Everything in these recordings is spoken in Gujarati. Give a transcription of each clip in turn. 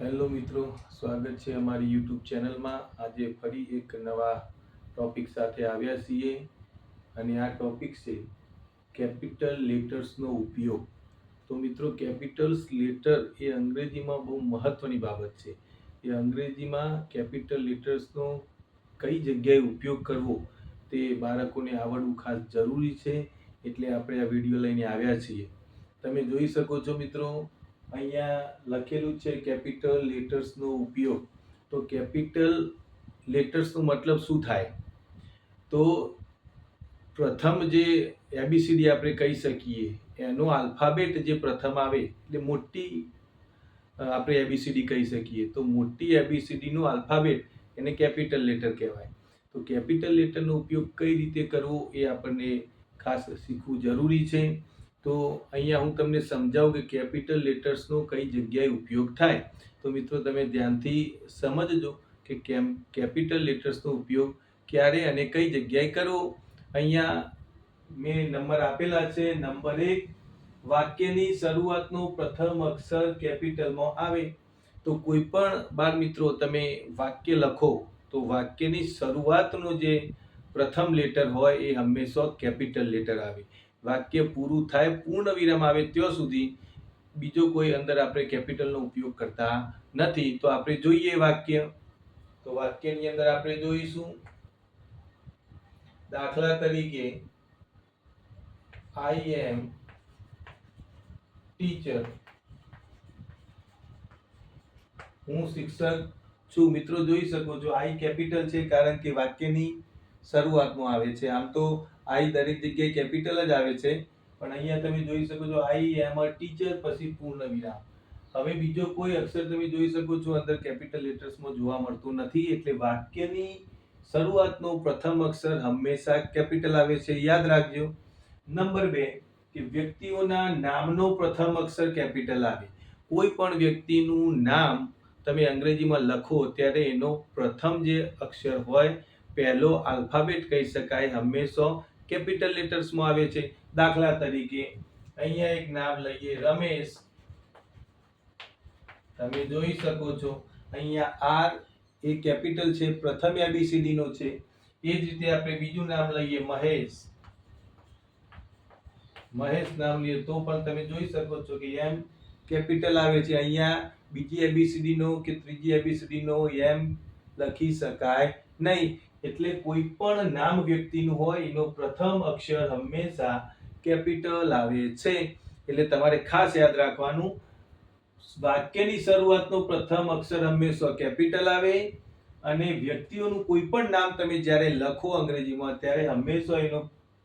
હેલો મિત્રો, સ્વાગત છે અમારી યુટ્યુબ ચેનલમાં. આજે ફરી એક નવા ટોપિક સાથે આવ્યા છીએ અને આ ટોપિક છે કેપિટલ લેટર્સનો ઉપયોગ. તો મિત્રો કેપિટલ્સ લેટર એ અંગ્રેજીમાં બહુ મહત્ત્વની બાબત છે. એ અંગ્રેજીમાં કેપિટલ લેટર્સનો કઈ જગ્યાએ ઉપયોગ કરવો તે બાળકોને આવડવું ખાસ જરૂરી છે. એટલે આપણે આ વીડિયો લઈને આવ્યા છીએ. તમે જોઈ શકો છો મિત્રો અહીંયા લખેલું છે કેપિટલ લેટર્સનો ઉપયોગ. તો કેપિટલ લેટર્સનો મતલબ શું થાય? તો પ્રથમ જે એબીસીડી આપણે કહી શકીએ, એનો આલ્ફાબેટ જે પ્રથમ આવે એટલે મોટી આપણે એબીસીડી કહી શકીએ. તો મોટી એબીસીડીનું આલ્ફાબેટ એને કેપિટલ લેટર કહેવાય. તો કેપિટલ લેટરનો ઉપયોગ કઈ રીતે કરવો એ આપણને ખાસ શીખવું જરૂરી છે. તો અહીંયા હું તમને સમજાવું કે કેપિટલ લેટર્સનો કઈ જગ્યાએ ઉપયોગ થાય? તો મિત્રો તમે ધ્યાનથી સમજજો કે કેમ કેપિટલ લેટર્સનો ઉપયોગ ક્યારે અને કઈ જગ્યાએ કરવો? અહીંયા મેં નંબર આપેલા છે. નંબર એક, વાક્યની શરૂઆતનો પ્રથમ અક્ષર કેપિટલમાં આવે. તો કોઈ પણ બાળ મિત્રો તમે વાક્ય લખો, તો વાક્યની શરૂઆતનો જે પ્રથમ લેટર હોય એ હંમેશા કેપિટલ લેટર આવે. વાક્ય પૂરું થાય, પૂર્ણ વિરામ આવે ત્યાં સુધી બીજો કોઈ અંદર આપણે કેપિટલનો ઉપયોગ કરતા નથી. તો આપણે જોઈએ વાક્ય. તો વાક્યની અંદર આપણે જોઈશું. દાખલા તરીકે આઈ એમ ટીચર હું શિક્ષક છું. મિત્રો, જોઈ શકો છો આઈ કેપિટલ છે કારણ કે વાક્યની શરૂઆતમાં આવે છે. આમ તો આઈ દરેક જગ્યાએ કેપિટલ જ આવે છે. પણ અહીંયા તમે જોઈ શકો છો, આઈ એમાં ટીચર પછી પૂર્ણ વિરામ હવે બીજો કોઈ અક્ષર તમે જોઈ શકો છો, અંદર કેપિટલ લેટર્સમાં જોવા મળતું નથી. એટલે વાક્યની શરૂઆતનો પ્રથમ અક્ષર હંમેશા કેપિટલ આવે છે. યાદ રાખજો, નંબર બે, કે વ્યક્તિઓના નામનો પ્રથમ અક્ષર કેપિટલ આવે. કોઈ પણ વ્યક્તિનું નામ તમે અંગ્રેજીમાં લખો, ત્યારે એનો પ્રથમ જે અક્ષર હોય, પહેલો આલ્ફાબેટ કહી શકાય. હંમેશા કેપિટલ લેટર્સમાં આવે છે. દાખલા તરીકે અહીંયા એક નામ લઈએ, રમેશ. તમે જોઈ શકો છો, અહીંયા આર એ કેપિટલ છે, પ્રથમ એબીસીડી છે. એ જ રીતે આપણે બીજું નામ લઈએ, મહેશ. મહેશ નામ લઈએ તો પણ તમે જોઈ શકો છો કે એમ કેપિટલ આવે છે. અહીંયા બીજી એબીસીડી નો કે ત્રીજી એબીસીડી નો એમ લખી શકાય નહીં. એટલે કોઈ પણ નામ વ્યક્તિનું હોય, એનો પ્રથમ અક્ષર હંમેશા કેપિટલ આવે છે. એટલે તમારે ખાસ યાદ રાખવાનું, વાક્યની શરૂઆતનો પ્રથમ અક્ષર હંમેશા કેપિટલ આવે અને વ્યક્તિઓનું કોઈ પણ નામ તમે જ્યારે લખો અંગ્રેજીમાં, ત્યારે હંમેશા એનો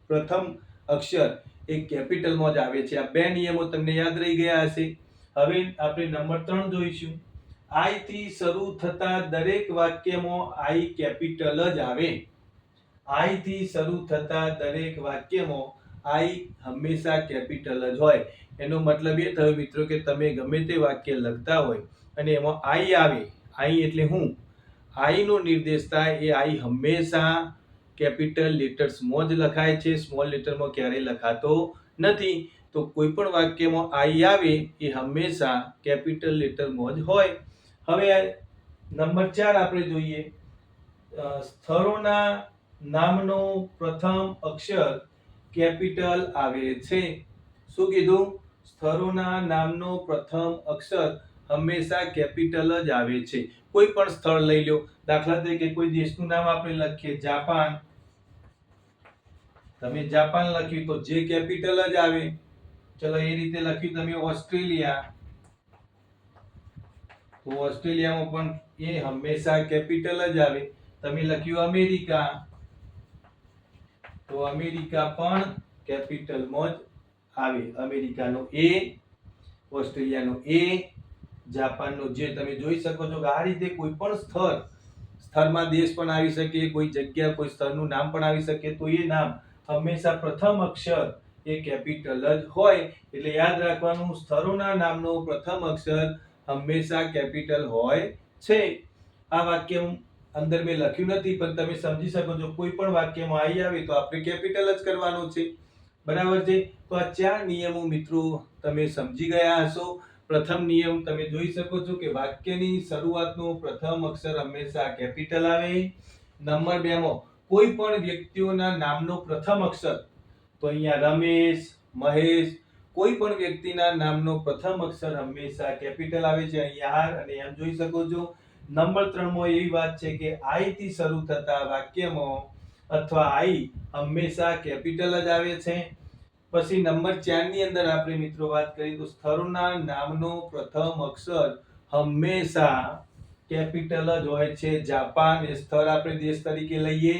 પ્રથમ અક્ષર એ કેપિટલમાં જ આવે છે. આ બે નિયમો તમને યાદ રહી ગયા હશે. હવે આપણે નંબર ત્રણ જોઈશું. આઈ થી શરૂ થતા દરેક વાક્યમાં આઈ કેપિટલ જ આવે. આઈ થી શરૂ થતા દરેક વાક્યમાં આઈ હંમેશા કેપિટલ જ હોય. એનો મતલબ એ થયો મિત્રો કે તમે ગમે તે વાક્ય લખતા હોય અને એમાં આઈ આવે. આઈ એટલે હું. આઈનો નિર્દેશ થાય એ આઈ હંમેશા કેપિટલ લેટર્સમાં જ લખાય છે. સ્મોલ લેટરમાં ક્યારેય લખાતો નથી. તો કોઈ પણ વાક્યમાં આઈ આવે એ હંમેશા કેપિટલ લેટરમાં જ હોય. હવે નંબર ચાર આપણે જોઈએ. સ્થળોના નામનો પ્રથમ અક્ષર કેપિટલ આવે છે. શું કીધું? સ્થળોના નામનો પ્રથમ અક્ષર હંમેશા કેપિટલ જ આવે છે. કોઈ પણ સ્થળ લઈ લો. દાખલા તરીકે કોઈ દેશનું નામ આપણે લખીએ, જાપાન. તમે જાપાન લખ્યું તો જે કેપિટલ જ આવે. ચલો, એ રીતે લખ્યું તમે ઓસ્ટ્રેલિયા. તો ઓસ્ટ્રેલિયામાં પણ એ હંમેશા કેપિટલ જ આવે. તમે લખ્યું અમેરિકા. તો અમેરિકા પણ કેપિટલમાં જ આવે. અમેરિકાનો એ, ઓસ્ટ્રેલિયાનો એ, જાપાનનો જે તમે જોઈ શકો છો કે આ રીતે કોઈ પણ સ્થળ, સ્થળમાં દેશ પણ આવી શકે, કોઈ જગ્યા, કોઈ સ્થળનું નામ પણ આવી શકે, તો એ નામ હંમેશા પ્રથમ અક્ષર એ કેપિટલ જ હોય. એટલે યાદ રાખવાનું, સ્થળોના નામનો પ્રથમ અક્ષર હંમેશા કેપિટલ હોય છે. આ વાક્ય અંદર મેં લખ્યું નથી, પણ તમે સમજી શકો છો, કોઈ પણ વાક્યમાં આવી આવે તો આપણે કેપિટલ જ કરવાનું છે. બરાબર છે? તો આ ચાર નિયમો મિત્રો તમે સમજી ગયા હશો. પ્રથમ નિયમ તમે જોઈ શકો છો કે વાક્યની શરૂઆતનો પ્રથમ અક્ષર હંમેશા કેપિટલ આવે. નંબર બે કોઈ પણ વ્યક્તિઓના નામનો પ્રથમ અક્ષર, તો અહીંયા રમેશ, મહેશ કોઈ પણ વ્યક્તિના નામનો પ્રથમ અક્ષર હંમેશા કેપિટલ આવે છે, અહીંયા આર અને એમ જોઈ શકો છો. નંબર ત્રણમો એવી વાત છે કે આઈ થી શરૂ થતા વાક્યમાં અથવા આઈ હંમેશા કેપિટલ જ આવે છે. પછી નંબર ચારની અંદર આપણે મિત્રો વાત કરીએ તો સ્થળોના નામનો પ્રથમ અક્ષર હંમેશા કેપિટલ જ હોય છે. જાપાન એ સ્થળ આપણે દેશ તરીકે લઈએ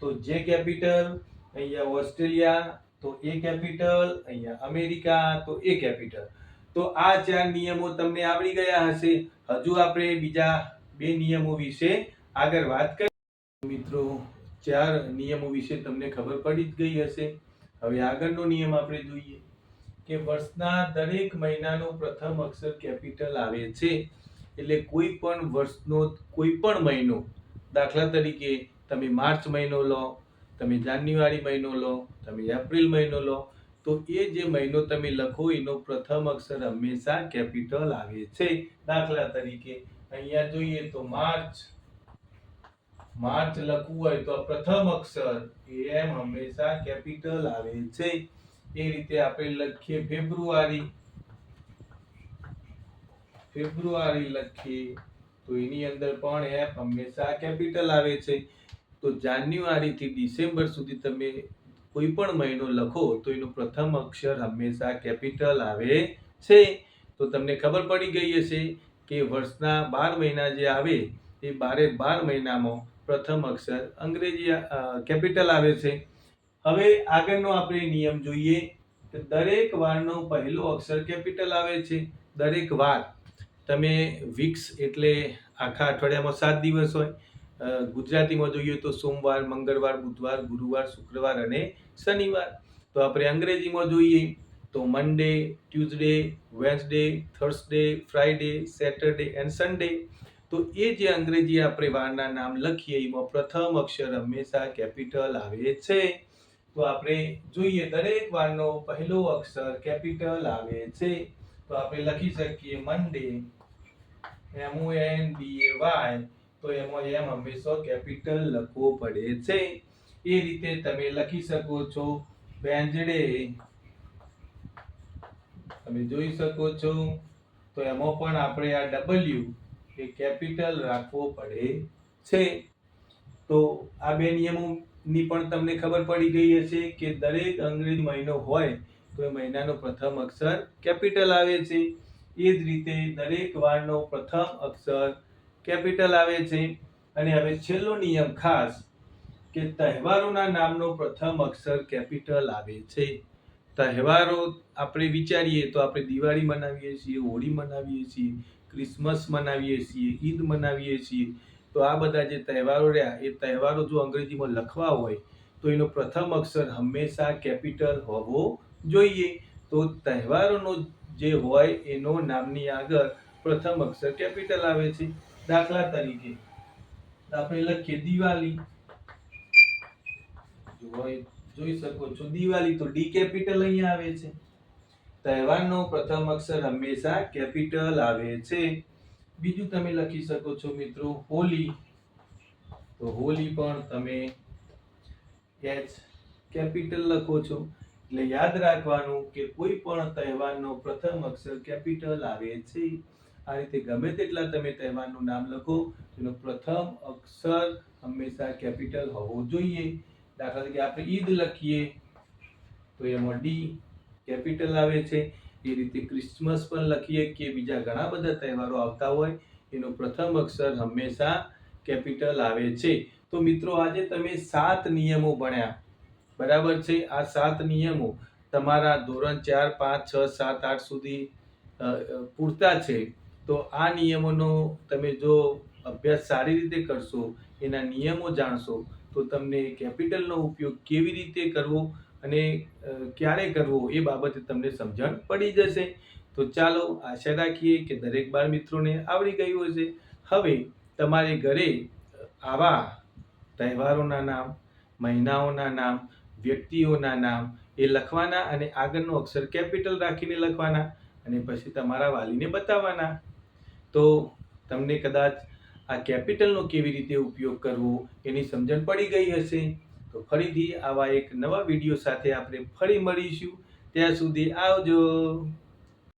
તો જે કેપિટલ, અહીંયા ઓસ્ટ્રેલિયા તો એ કેપિટલ, અહીંયા અમેરિકા, તો એ કેપિટલ. તો આ ચાર નિયમો તમને આવડી ગયા હશે. હજુ આપણે બીજા બે નિયમો વિશે આગળ વાત કરીએ મિત્રો, ચાર નિયમો વિશે તમને ખબર પડી જ ગઈ હશે. હવે આગળનો નિયમ આપણે જોઈએ કે વર્ષના દરેક મહિનાનો પ્રથમ અક્ષર કેપિટલ આવે છે. એટલે કોઈ પણ વર્ષનો, કોઈ પણ મહિનો, દાખલા તરીકે તમે માર્ચ મહિનો લો તમે જાન્યુઆરી મહિનો લો, તમે એપ્રિલ મહિનો લો, તો એ જે મહિનો તમે લખો, એનો પ્રથમ અક્ષર હંમેશા કેપિટલ આવે છે. દાખલા તરીકે, અહીંયા જોઈએ તો માર્ચ. માર્ચ લખવું હોય તો પ્રથમ અક્ષર એમ હંમેશા કેપિટલ આવે છે. એ રીતે આપણે લખીએ ફેબ્રુઆરી. ફેબ્રુઆરી લખીએ તો એની અંદર પણ એફ હંમેશા કેપિટલ આવે છે. તો જાન્યુઆરી થી ડિસેમ્બર સુધી તમે કોઈ પણ મહિનો લખો તો એનો પ્રથમ અક્ષર હંમેશા કેપિટલ આવે છે. તો તમને ખબર પડી ગઈ હશે કે વર્ષના બાર મહિના જે આવે એ બારે બાર મહિનામાં પ્રથમ અક્ષર અંગ્રેજી કેપિટલ આવે છે. હવે આગળનો આપણે નિયમ જોઈએ કે દરેક વારનો પહેલો અક્ષર કેપિટલ આવે છે. દરેક વાર તમે વીક્સ એટલે આખા અઠવાડિયામાં સાત દિવસ હોય. ગુજરાતીમાં જોઈએ તો સોમવાર, મંગળવાર, બુધવાર, ગુરુવાર, શુક્રવાર અને શનિવાર. તો આપણે અંગ્રેજીમાં જોઈએ તો Monday Tuesday Wednesday Thursday Friday Saturday and Sunday તો એ જે અંગ્રેજી આપણે વારના નામ લખીએ, એમાં પ્રથમ અક્ષર હંમેશા કેપિટલ આવે છે. તો આપણે જોઈએ દરેક વારનો પહેલો અક્ષર કેપિટલ આવે છે. તો આપણે લખી શકીએ Monday M O N D A Y તો એમાં એમ હંમેશા કેપિટલ લખવો પડે છે. એ રીતે તમે લખી શકો છો વેન્સડે તમે જોઈ શકો છો. તો એમાં પણ આપણે આ ડબલ્યુ એ કેપિટલ રાખવો પડે છે. તો આ બે નિયમોની પણ તમને ખબર પડી ગઈ હશે કે દરેક અંગ્રેજી મહિનો હોય તો એ મહિનાનો પ્રથમ અક્ષર કેપિટલ આવે છે. એ જ રીતે દરેક વારનો પ્રથમ અક્ષર કેપિટલ આવે છે. અને હવે છેલ્લો નિયમ ખાસ કે તહેવારોના નામનો પ્રથમ અક્ષર કેપિટલ આવે છે. તહેવારો આપણે વિચારીએ તો આપણે દિવાળી મનાવીએ છીએ, હોળી મનાવીએ છીએ, ક્રિસમસ મનાવીએ છીએ, ઈદ મનાવીએ છીએ. તો આ બધા જે તહેવારો રહ્યા, એ તહેવારો જો અંગ્રેજીમાં લખવા હોય, તો એનો પ્રથમ અક્ષર હંમેશા કેપિટલ હોવો જોઈએ. તો તહેવારોનો જે હોય એનો નામની આગળ પ્રથમ અક્ષર કેપિટલ આવે છે. દાખલા તરીકે. આપણે લખીએ દિવાળી જોઈ જોઈ શકો છો. દિવાળી તો ડી કેપિટલ અહીંયા આવે છે. તહેવારનો પ્રથમ અક્ષર હંમેશા કેપિટલ આવે છે. બીજું તમે લખી શકો છો મિત્રો, હોલી. તો હોલી પણ તમે એચ કેપિટલ લખો છો. એટલે યાદ રાખવાનું કે કોઈ પણ તહેવારનો પ્રથમ અક્ષર કેપિટલ આવે છે. આ રીતે ગમે તેટલા તમે તહેવારનું નામ લખો, તેનો પ્રથમ અક્ષર હંમેશા કેપિટલ હોવો જોઈએ. દાખલા તરીકે આપણે ઈદ લખીએ, તો એમાં ડી કેપિટલ આવે છે. એ રીતે ક્રિસમસ પણ લખીએ કે બીજા ઘણા બધા તહેવારો આવતા હોય, એનો પ્રથમ અક્ષર હંમેશા કેપિટલ આવે છે. તો મિત્રો, આજે તમે સાત નિયમો ભણ્યા. બરાબર છે? આ સાત નિયમો તમારા ધોરણ ચાર, પાંચ, છ, સાત, આઠ સુધી પૂરતા છે. તો આ નિયમોનો તમે જો અભ્યાસ સારી રીતે કરશો, એના નિયમો જાણશો, તો તમને કેપિટલનો ઉપયોગ કેવી રીતે કરવો અને ક્યારે કરવો એ બાબતે તમને સમજણ પડી જશે. તો ચાલો આશા રાખીએ કે દરેક બાળ મિત્રોને આવડી ગયું હશે. હવે તમારે ઘરે આવા તહેવારોના નામ, મહિનાઓના નામ, વ્યક્તિઓના નામ એ લખવાના અને આગળનો અક્ષર કેપિટલ રાખીને લખવાના અને પછી તમારા વાલીને બતાવવાના. તો તમને કદાચ આ કેપિટલનો કેવી રીતે ઉપયોગ કરવો એની સમજણ પડી ગઈ હશે? તો ફરીથી આવા એક નવા વીડિયો સાથે આપણે ફરી મળીશું. ત્યાં સુધી આવજો.